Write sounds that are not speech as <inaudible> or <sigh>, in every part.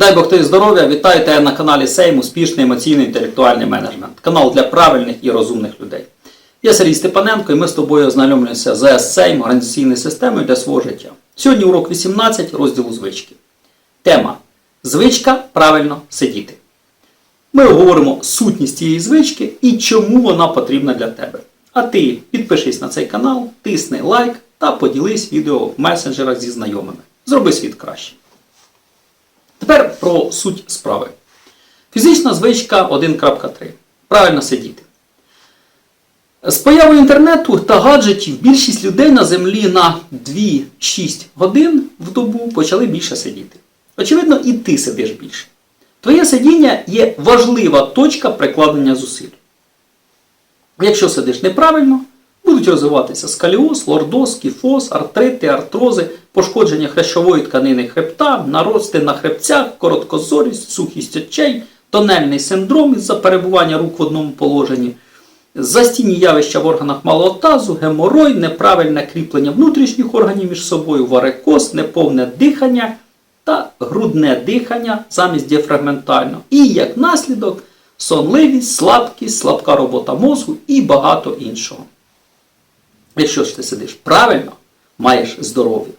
Дай Бог тобі здоров'я, вітаю тебе на каналі Сейм Успішний емоційний інтелектуальний менеджмент. Канал для правильних і розумних людей. Я Сергій Степаненко і ми з тобою ознайомлюємося з Сейм організаційною системою для свого життя. Сьогодні урок 18 розділу звички. Тема Звичка правильно сидіти. Ми обговоримо сутність цієї звички і чому вона потрібна для тебе. А ти підпишись на цей канал, тисни лайк та поділись відео в месенджерах зі знайомими. Зроби світ краще. Тепер про суть справи. Фізична звичка 1.3. Правильно сидіти. З появою інтернету та гаджетів більшість людей на землі на 2-6 годин в добу почали більше сидіти. Очевидно, і ти сидиш більше. Твоє сидіння є важлива точка прикладення зусиль. Якщо сидиш неправильно, будуть розвиватися скаліоз, лордоз, кіфоз, артрити, артрози, пошкодження хрящової тканини хребта, нарости на хребцях, короткозорість, сухість очей, тонельний синдром із-за перебування рук в одному положенні, застійні явища в органах малого тазу, геморой, неправильне кріплення внутрішніх органів між собою, варикоз, неповне дихання та грудне дихання замість діафрагментального. І як наслідок сонливість, слабкість, слабка робота мозку і багато іншого. Якщо ж ти сидиш правильно, маєш здоров'я.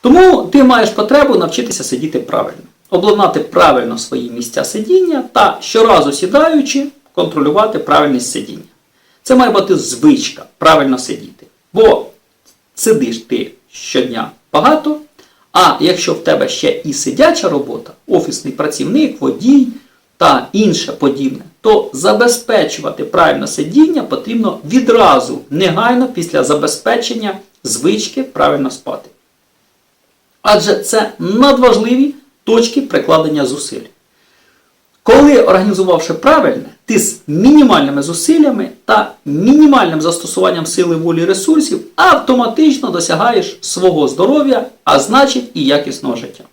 Тому ти маєш потребу навчитися сидіти правильно, обладнати правильно свої місця сидіння та щоразу сідаючи, контролювати правильність сидіння. Це має бути звичка правильно сидіти. Бо сидиш ти щодня багато, а якщо в тебе ще і сидяча робота, офісний працівник, водій та інше подібне, то забезпечувати правильне сидіння потрібно відразу, негайно після забезпечення звички правильно спати. Адже це надважливі точки прикладення зусиль. Коли організувавши правильне, ти з мінімальними зусиллями та мінімальним застосуванням сили волі і ресурсів автоматично досягаєш свого здоров'я, а значить і якісного життя.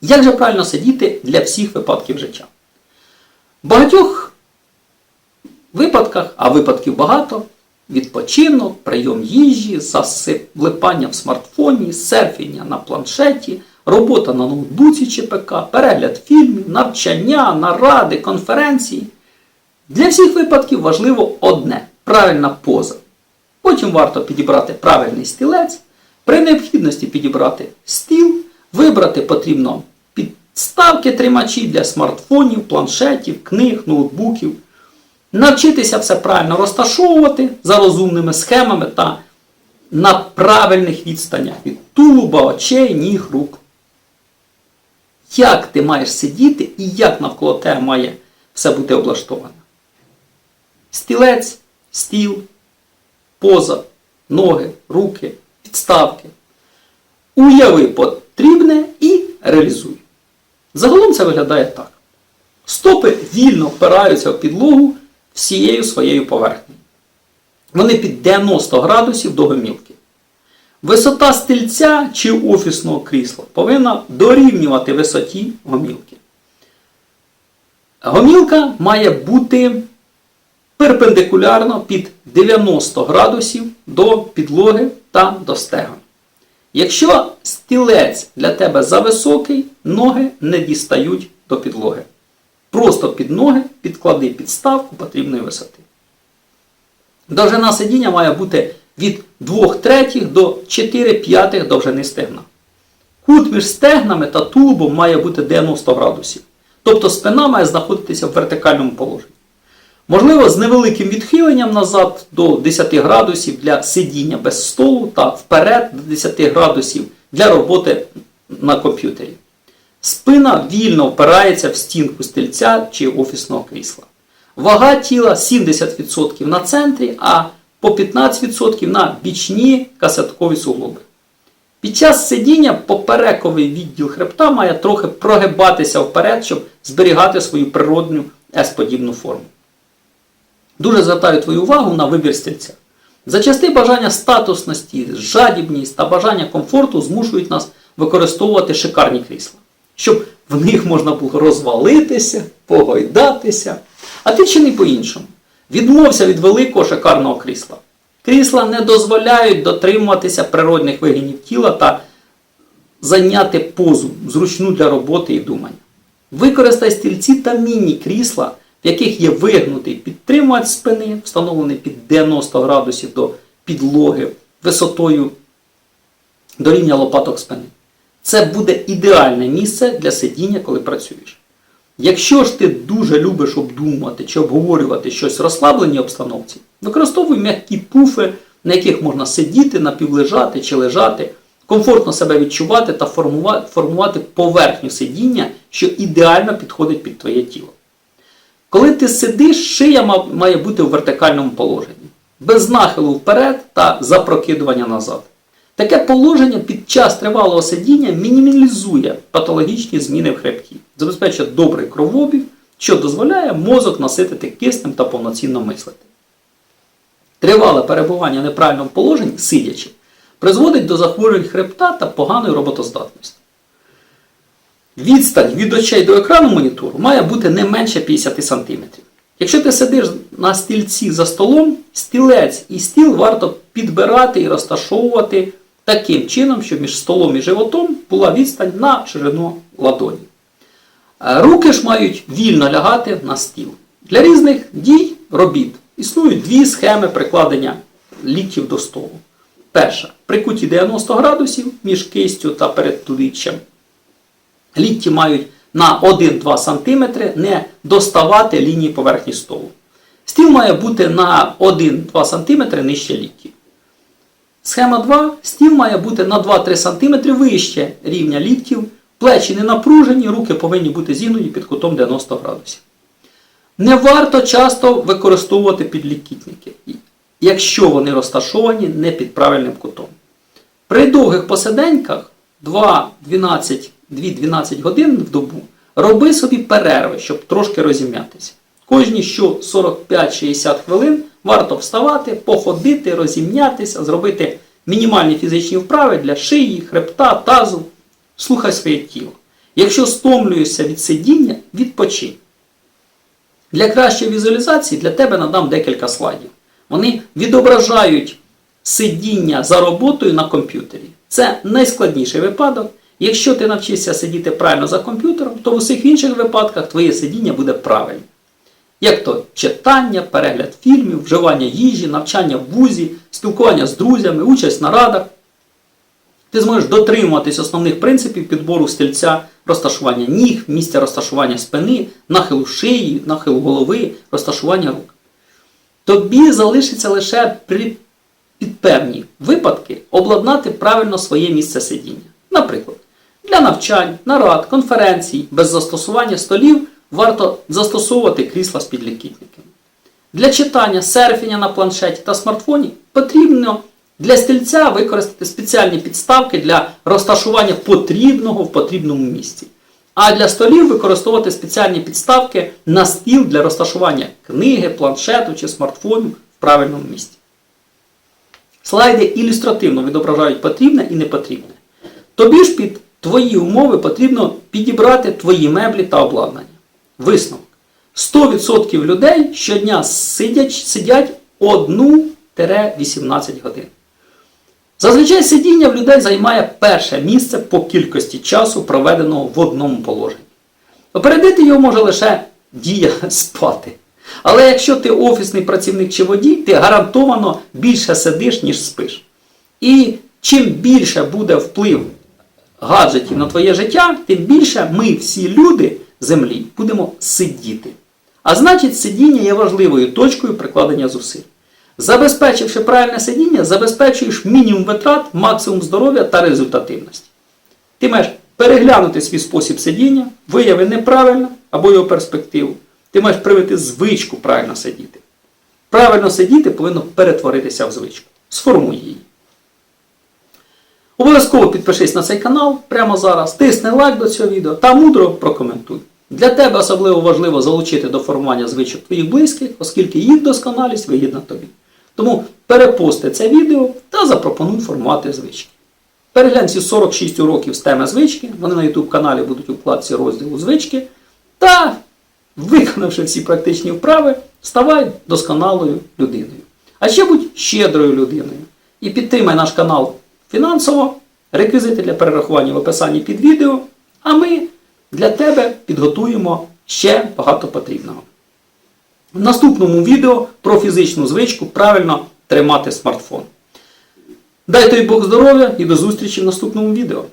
Як же правильно сидіти для всіх випадків життя? Багатьох випадках, а випадків багато, відпочинок, прийом їжі, засиплипання в смартфоні, серфіння на планшеті, робота на ноутбуці чи ПК, перегляд фільмів, навчання, наради, конференції. Для всіх випадків важливо одне правильна поза. Потім варто підібрати правильний стілець, при необхідності підібрати стіл, вибрати потрібно підставки тримачі для смартфонів, планшетів, книг, ноутбуків. Навчитися все правильно розташовувати за розумними схемами та на правильних відстанях від тулуба, очей, ніг, рук. Як ти маєш сидіти і як навколо тебе має все бути облаштовано? Стілець, стіл, поза, ноги, руки, підставки. Уяви потрібне і реалізуй. Загалом це виглядає так. Стопи вільно впираються в підлогу всією своєю поверхнею. Вони під 90 градусів до гомілки. Висота стільця чи офісного крісла повинна дорівнювати висоті гомілки. Гомілка має бути перпендикулярно під 90 градусів до підлоги та до стегон. Якщо стілець для тебе зависокий, ноги не дістають до підлоги. Просто під ноги підклади підставку потрібної висоти. Довжина сидіння має бути від 2 третіх до 4 п'ятих довжини стегна. Кут між стегнами та тулубом має бути 90 градусів. Тобто спина має знаходитися в вертикальному положенні. Можливо, з невеликим відхиленням назад до 10 градусів для сидіння без столу та вперед до 10 градусів для роботи на комп'ютері. Спина вільно впирається в стінку стільця чи офісного крісла. Вага тіла 70% на центрі, а по 15% на бічні касеткові суглоби. Під час сидіння поперековий відділ хребта має трохи прогибатися вперед, щоб зберігати свою природню S-подібну форму. Дуже звертаю твою увагу на вибір стільця. Зачасти бажання статусності, жадібність та бажання комфорту змушують нас використовувати шикарні крісла, щоб в них можна було розвалитися, погойдатися. А ти чини по-іншому. Відмовся від великого шикарного крісла. Крісла не дозволяють дотримуватися природних вигинів тіла та зайняти позу, зручну для роботи і думання. Використай стільці та міні-крісла, в яких є вигнутий підтримувач спини, встановлений під 90 градусів до підлоги висотою до рівня лопаток спини. Це буде ідеальне місце для сидіння, коли працюєш. Якщо ж ти дуже любиш обдумувати чи обговорювати щось в розслабленій обстановці, використовуй м'які пуфи, на яких можна сидіти, напівлежати чи лежати, комфортно себе відчувати та формувати, поверхню сидіння, що ідеально підходить під твоє тіло. Коли ти сидиш, шия має бути у вертикальному положенні, без нахилу вперед та запрокидування назад. Таке положення під час тривалого сидіння мінімалізує патологічні зміни в хребті, забезпечує добрий кровообіг, що дозволяє мозок наситити киснем та повноцінно мислити. Тривале перебування в неправильному положенні, сидячи, призводить до захворювань хребта та поганої роботоздатності. Відстань від очей до екрану монітору має бути не менше 50 см. Якщо ти сидиш на стільці за столом, стілець і стіл варто підбирати і розташовувати таким чином, щоб між столом і животом була відстань на ширину ладоні. Е, Руки ж мають вільно лягати на стіл. Для різних дій робіт існують дві схеми прикладення ліктів до столу. Перша при куті 90 градусів між кистю та передтуліччям. Лікті мають на 1-2 см не доставати лінії поверхні столу. Стіл має бути на 1-2 см нижче ліктів. Схема 2. Стіл має бути на 2-3 см вище рівня ліктів, плечі не напружені, руки повинні бути зігнуті під кутом 90 градусів. Не варто часто використовувати підлікітники, якщо вони розташовані не під правильним кутом. При довгих посиденьках 2-12 2-12 годин в добу роби собі перерви, щоб трошки розім'ятися. Кожні що 45-60 хвилин варто вставати, походити, розім'ятися, зробити мінімальні фізичні вправи для шиї, хребта, тазу. Слухай своє тіло. Якщо стомлюєшся від сидіння, відпочинь. Для кращої візуалізації для тебе надам декілька слайдів. Вони відображають сидіння за роботою на комп'ютері. Це найскладніший випадок. Якщо ти навчишся сидіти правильно за комп'ютером, то в усіх інших випадках твоє сидіння буде правильним. Як то читання, перегляд фільмів, вживання їжі, навчання в вузі, спілкування з друзями, участь на радах. Ти зможеш дотримуватись основних принципів підбору стільця, розташування ніг, місця розташування спини, нахилу шиї, нахилу голови, розташування рук. Тобі залишиться лише при під певні випадки обладнати правильно своє місце сидіння. Наприклад, для навчань, нарад, конференцій, без застосування столів варто застосовувати крісла з підлікітниками. Для читання, серфіння на планшеті та смартфоні потрібно для стільця використати спеціальні підставки для розташування потрібного в потрібному місці. А для столів використовувати спеціальні підставки на стіл для розташування книги, планшету чи смартфону в правильному місці. Слайди ілюстративно відображають потрібне і непотрібне. Тобі ж під твої умови потрібно підібрати твої меблі та обладнання. Висновок. 100% людей щодня сидять, сидять 1-18 годин. Зазвичай сидіння в людей займає перше місце по кількості часу, проведеного в одному положенні. Опередити його може лише дія <laughs> спати. Але якщо ти офісний працівник чи водій, ти гарантовано більше сидиш, ніж спиш. І чим більше буде вплив гаджетів на твоє життя, тим більше ми, всі люди землі, будемо сидіти. А значить, сидіння є важливою точкою прикладення зусиль. Забезпечивши правильне сидіння, забезпечуєш мінімум витрат, максимум здоров'я та результативності. Ти маєш переглянути свій спосіб сидіння, вияви неправильно або його перспективу. Ти маєш привити звичку правильно сидіти. Правильно сидіти повинно перетворитися в звичку. Сформуй її. Обов'язково підпишись на цей канал прямо зараз, тисни лайк до цього відео та мудро прокоментуй. Для тебе особливо важливо залучити до формування звичок твоїх близьких, оскільки їх досконалість вигідна тобі. Тому перепости це відео та запропонуй формувати звички. Переглянь всі 46 уроків з теми звички, вони на YouTube каналі будуть у вкладці розділу звички. Та, виконавши всі практичні вправи, ставай досконалою людиною. А ще будь щедрою людиною. І підтримай наш канал фінансово Реквізити для перерахування в описанні під відео, а ми для тебе підготуємо ще багато потрібного. В наступному відео про фізичну звичку правильно тримати смартфон. Дай тобі Бог здоров'я і до зустрічі в наступному відео.